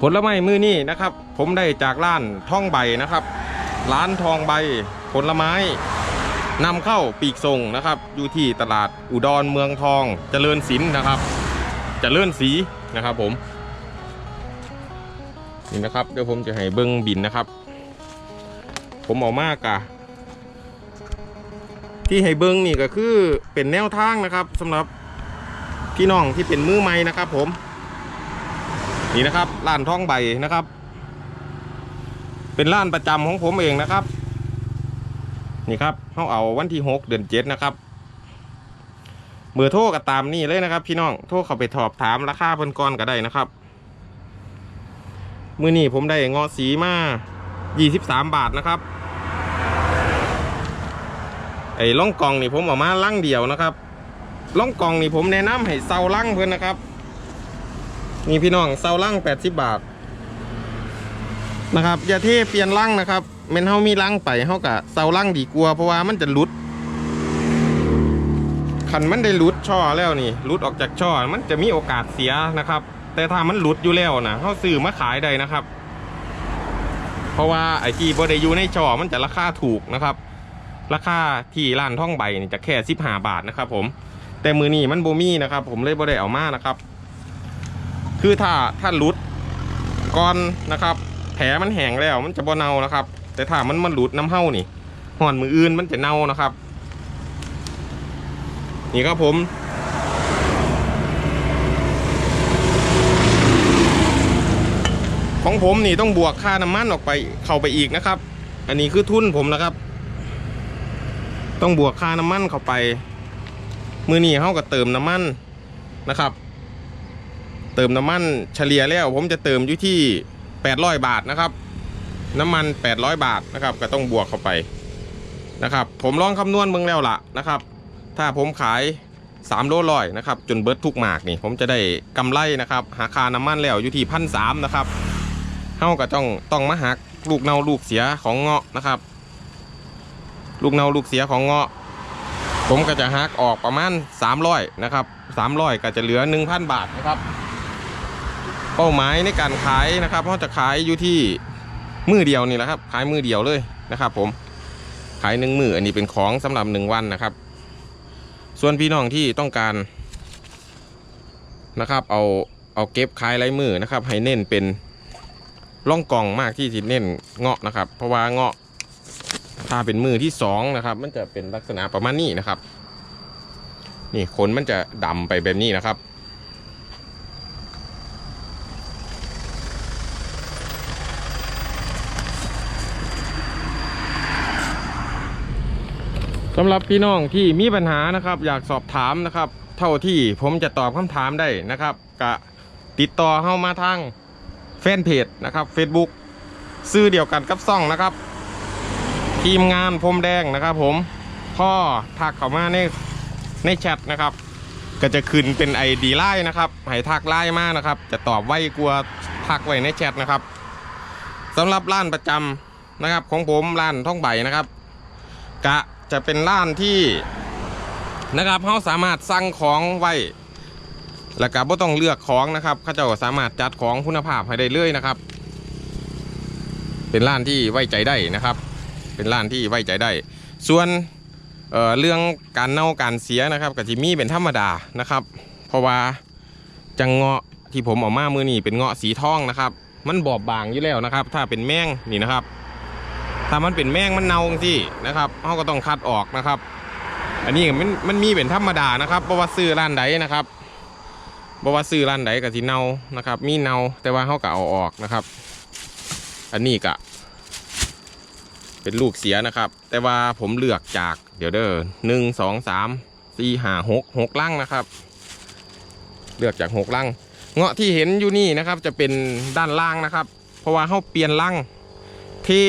ผลไม้มือนี่นะครับ ผมได้จากร้านทองใบนะครับ ร้านทองใบ ผลไม้นำเข้าปีกส่งนะครับ อยู่ที่ตลาดอุดรเมืองทองเจริญศิลป์นะครับจเจริญศรีนะครับผมนี่นะครับเดี๋ยวผมจะให้เบิ้งบินนะครับ ผมเอามากะที่ให้เบิ้งนี่ก็คือเป็นแนวทางนะครับสำหรับพี่น้องที่เป็นมือใหม่นะครับ ผม นี่นะครับร้านท่องใบนะครับ เป็นร้านประจำของผมเองนะครับ นี่ครับเขาเอาวันที่หกเดือนเจ็ดนะครับเบอร์โทรก็ตามนี่เลยนะครับ พี่น้องโทรเข้าไปสอบถามราคาเพิ่นก่อนก็ได้นะครับมือนี้ผมได้เงอสีมา23 บาทนะครับไอ้ล่องกองนี่ผมออกมาลังเดียวนะครับล่องกองนี่ผมแนะนำให้เซาลังเพื่อนนะครับ นี่พี่น้องเซาลัง80 บาท นะครับอย่าเทเปลี่ยนลังนะครับเมนเฮามีลังไปเฮากะเซาลังดีกว่าเพราะว่ามันจะลุดคันมันได้ลุดช่อแล้วนี่ลุดออกจากช่อมันจะมีโอกาสเสียนะครับ แต่ถ้ามันลุดอยู่แล้วนะเขาซื้อมาขายได้นะครับ เพราะว่าไอ้ที่บไดอยูในช่อมันจะราคาถูกนะครับ ราคาที่ร้านท่องใบนี่จะแค่สิบห้าบาทนะครับ ผม แต่มือนี่มันโบมี่นะครับ ผมเลยบ่ได้เอามานะครับ คือถ้าถ้าหลุดก่อนนะครับ แผลมันแห้งแล้วมันจะบ่เน่านะครับ แต่ถ้ามันมันหลุดน้ำเห้านี่ห่อนมืออื่นมันจะเน่านะครับ นี่ครับผมของผมนี่ต้องบวกค่าน้ำมันออกไปเข้าไปอีกนะครับ อันนี้คือทุนผมนะครับ ต้องบวกค่าน้ำมันเข้าไป มือนี้เขาก็เติมน้ำมันนะครับ เติมน้ำมันเฉลี่ยแล้ว ผมจะเติมอยู่ที่ 800 บาทนะครับ น้ำมัน 800 บาทนะครับ ก็ต้องบวกเข้าไปนะครับ ผมลองคำนวณเบิ่งแล้วล่ะนะครับ ถ้าผมขาย3โลร้อยนะครับ จนเบิร์ดทุกหมากนี่ ผมจะได้กำไรนะครับ หาคาน้ำมันแล้วอยู่ที่พันสามนะครับเฮาก็ต้องต้องมาหักลูกเนาลูกเสียของเงาะนะครับ ลูกเนาลูกเสียของเงาะ ผมก็จะหักออกประมาณ300นะครับ300ก็จะเหลือ 1,000 บาทนะครับ เป้าหมายในการขายนะครับเขาจะขายอยู่ที่มือเดียวนี่แหละครับ ขายมือเดียวเลยนะครับ ผมขายหนึ่งมืออันนี้เป็นของสำหรับหนึ่งวันนะครับ ส่วนพี่น้องที่ต้องการนะครับ เอาเอาเก็บขายไรมือนะครับ ให้เน้นเป็นล่องกล่องมากที่สิเน้นเงาะนะครับ เพราะว่าเงาะถ้าเป็นมือที่สองนะครับ มันจะเป็นลักษณะประมาณนี้นะครับ นี่ขนมันจะดำไปแบบนี้นะครับ สำหรับพี่น้องที่มีปัญหานะครับ อยากสอบถามนะครับ เท่าที่ผมจะตอบคำถามได้นะครับกะติดต่อเข้ามาทางแฟนเพจนะครับ Facebook ซื้อเดียวกันกับซ่องนะครับ ทีมงานพรมแดงนะครับ ผมพ่อทักเข้ามาในในแชทนะครับ ก็จะขึ้นเป็นไอดีไลน์นะครับให้ทักไลน์มานะครับ จะตอบไว้กลัวทักไว้ในแชทนะครับสำหรับร้านประจำนะครับ ของผมร้านท่องใบนะครับ กะ จะเป็นร้านที่นะครับเขาสามารถสั่งของไว้แล้วก็บ่ต้องเลือกของนะครับเขาเจ้าสามารถจัดของคุณภาพให้ได้เลยนะครับ เป็นร้านที่ไว้ใจได้นะครับ เป็นร้านที่ไว้ใจได้ ส่วนเอ่อเรื่องการเน่าการเสียนะครับก็จะมีเป็นธรรมดานะครับ เพราะว่าจังเงาะที่ผมเออกมามือนี่เป็นเงาะสีทองนะครับ มันบอบบางอยู่แล้วนะครับ ถ้าเป็นแมงนี่นะครับ ถ้ามันเป็นแมงมันเน่าสินะครับเขาก็ต้องคัดออกนะครับ อันนี้มันมันมีเป็นธรรมดานะครับเพราะว่าซื้อร้านใดนะครับเพราะว่าซื้อร้านใดกับที่เน่านะครับ มีเน่าแต่ว่าเขาก็เอาออกนะครับ อันนี้ก็เป็นลูกเสียนะครับ แต่ว่าผมเลือกจากเดี๋ยวเด้อหนึ่งสองสามสี่ห้าหกหกลังนะครับ เลือกจากหกลังเงาะที่เห็นอยู่นี่นะครับจะเป็นด้านล่างนะครับ เพราะว่าเขาเปลี่ยนลังที่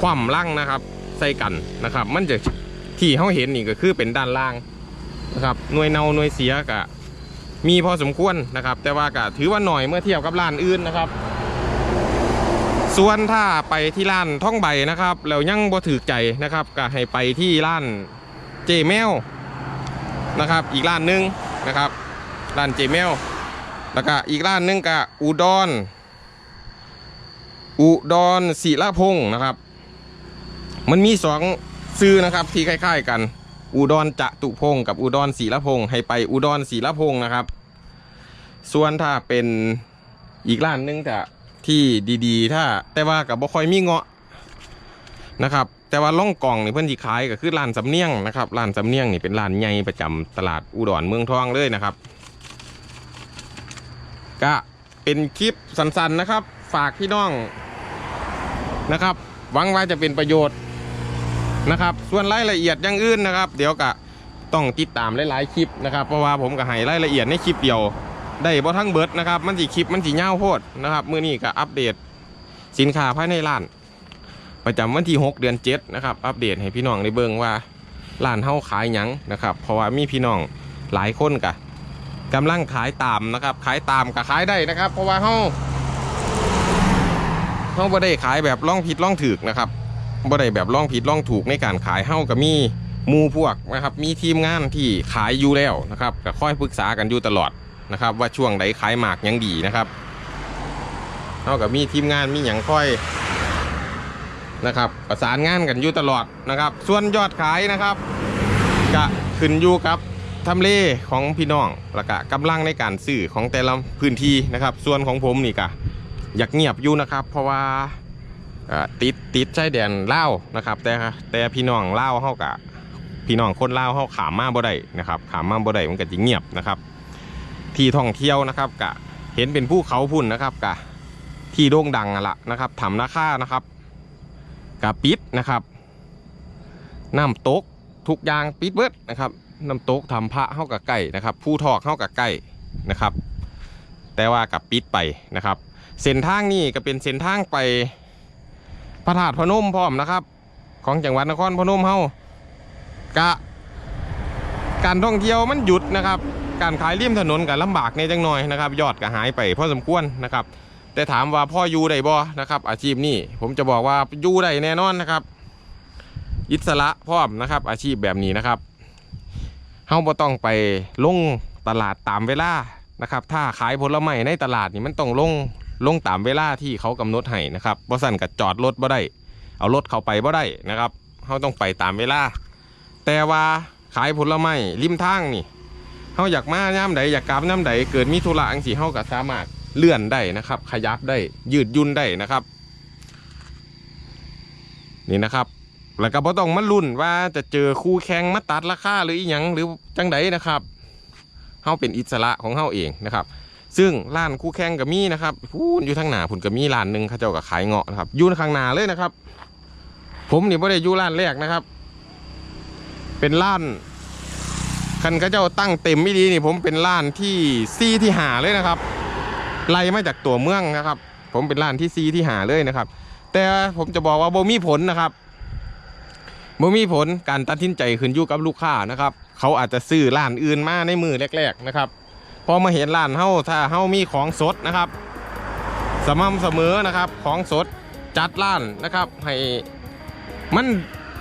คว่ำลังนะครับ ใส่กันนะครับ มันจะที่เขาเห็นนี่ก็คือเป็นด้านล่างนะครับหน่วยเนาหน่วยเสียกะมีพอสมควรนะครับ แต่ว่ากะถือว่าหน่อยเมื่อเทียบกับร้านอื่นนะครับ ส่วนถ้าไปที่ร้านท่องใบนะครับแล้วยังบ่ถือใจนะครับก็ให้ไปที่ร้านเจแมวนะครับ อีกร้านหนึงนะครับร้านเจแมวแล้วก็อีกร้านหนึงก็อุดรอุดรศิลพงศ์นะครับ มันมีสองซื้อนะครับที่คล้าย ๆ กัน อุดรจะตุพงศ์กับอุดรศิลพงศ์ให้ไปอุดรศิลพงศ์นะครับ ส่วนถ้าเป็นอีกร้านหนึงแต่ที่ดีๆ ถ้าแต่ว่ากับบ่คอยมีเงาะนะครับ แต่ว่าล่องกล่องนี่เพื่อนที่ขายก็คือร้านสำเนียงนะครับร้านสำเนียงนี่เป็นร้านใหญ่ประจำตลาดอุดรเมืองทองเลยนะครับ ก็เป็นคลิปสั้นๆนะครับ ฝากพี่น้องนะครับ หวังว่าจะเป็นประโยชน์ นะครับ ส่วนรายละเอียดอย่างอื่นนะครับ เดี๋ยวก็ต้องติดตามหลายๆคลิปนะครับ เพราะว่าผมก็ให้รายละเอียดในคลิปเดียว ได้บ่ทั้งเบิดนะครับ มันสีคลิปมันสีเงาโพดนะครับมื้อนี้ก็อัปเดตสินค้าภายในร้าน ประจำวันที่ 6 เดือน7นะครับอัปเดตให้พี่น้องได้เบิ่งว่าร้านเฮาขายหยังนะครับ เพราะว่ามีพี่น้องหลายคนกะกำลังขายตามนะครับ ขายตามก็ขายได้นะครับ เพราะว่าเฮาเฮาบ่ได้ขายแบบล่องผิดล่องถูกนะครับ บ่ได้แบบล่องผิดล่องถูกในการขายเฮาก็มีมูพวกนะครับ มีทีมงานที่ขายอยู่แล้วนะครับก็ค่อยปรึกษากันอยู่ตลอดนะครับ ว่าช่วงไหนขายหมากยังดีนะครับเท่ากับมีทีมงานมีอย่างค่อยนะครับ ประสานงานกันอยู่ตลอดนะครับ ส่วนยอดขายนะครับก็ขึ้นอยู่กับทำเลของพี่น้องแล้วก็กำลังในการซื้อของแต่ละพื้นที่นะครับ ส่วนของผมนี่ก็อยากเงียบอยู่นะครับ เพราะว่า ติดติดชายแดนเล่านะครับ แต่แต่พี่น้องเล่าเขากะพี่น้องคนเล่าเขาขามมาบ่ได้นะครับ ขามมาบ่ได้มันก็จะเงียบนะครับ ที่ท่องเที่ยวนะครับกะเห็นเป็นภูเขาพุ่นนะครับกะที่โด่งดังอะละนะครับถ้ำนาคานะครับกะปิดนะครับน้ำตกทุกอย่างปิดเบิดนะครับน้ำตกทำพระเข้ากับไก่นะครับ ผู้ทอกเข้ากับไก่นะครับ แต่ว่ากับปิดไปนะครับ เส้นทางนี้ก็เป็นเส้นทางไป พระธาตุพนมพร้อมนะครับ ของจังหวัดนครพนมเฮากะการท่องเที่ยวมันหยุดนะครับ การขายริมถนนกับลำบากในจังหน่อยนะครับ ยอดก็หายไปพอสมควรนะครับ แต่ถามว่าพ่ออยู่ได้บ่นะครับ อาชีพนี้ผมจะบอกว่าอยู่ได้แน่นอนนะครับ อิสระพร้อมนะครับ อาชีพแบบนี้นะครับเฮาบ่ต้องไปลงตลาดตามเวลานะครับ ถ้าขายผลไม้ในตลาดนี่มันต้องลง ลงตามเวลาที่เขากำหนดให้นะครับบ่สั่นกับจอดรถบ่ได้ เอารถเข้าไปบ่ได้นะครับเฮาต้องไปตามเวลา แต่ว่าขายผลไม้ริมทางนี่เฮาอยากมาย่ามใดอยากกลับย่ามใดเกิดมีธุระอังสีเฮาก็สามารถเลื่อนได้นะครับ ขยับได้ยืดยุ่นได้นะครับ นี่นะครับแล้วก็บ่ต้องมาลุ้นว่าจะเจอคู่แข่งมาตัดราคาหรืออีหยังหรือจังใดนะครับเฮาเป็นอิสระของเฮาเองนะครับ ซึ่งร้านคู่แข่งก็มีนะครับพูนอยู่ทางหนาพุ่นก็มีร้านหนึ่งเขาเจ้าก็ขายเงาะนะครับอยู่ข้างหนาเลยนะครับ ผมนี่บ่ได้อยู่ร้านแรกนะครับ เป็นร้านคันเขาเจ้าตั้งเต็มไม่ดีนี่ผมเป็นร้านที่ซีที่หาเลยนะครับไล่มาจากตัวเมืองนะครับ ผมเป็นร้านที่ซีที่หาเลยนะครับ แต่ผมจะบอกว่าโบมีผลนะครับบ่มีผลการตัดสินใจขึ้นอยู่กับลูกค้านะครับ เขาอาจจะซื้อร้านอื่นมาในมือแรก ๆ นะครับ พอมาเห็นร้านเฮาถ้าเฮามีของสดนะครับ สม่ำเสมอนะครับของสดจัดร้านนะครับ ให้มัน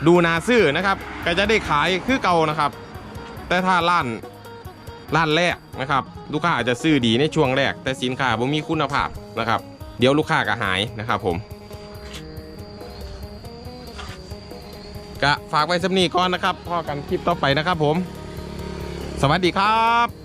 ดูนาซื้อนะครับก็จะได้ขายคือเก่านะครับ แต่ถ้าร้านร้านแรกนะครับ ลูกค้าอาจจะซื้อดีในช่วงแรก แต่สินค้าบ่มีคุณภาพนะครับ เดี๋ยวลูกค้าก็หายนะครับผมก็ฝากไว้สำนีก่อนนะครับพอกันคลิปต่อไปนะครับผม สวัสดีครับ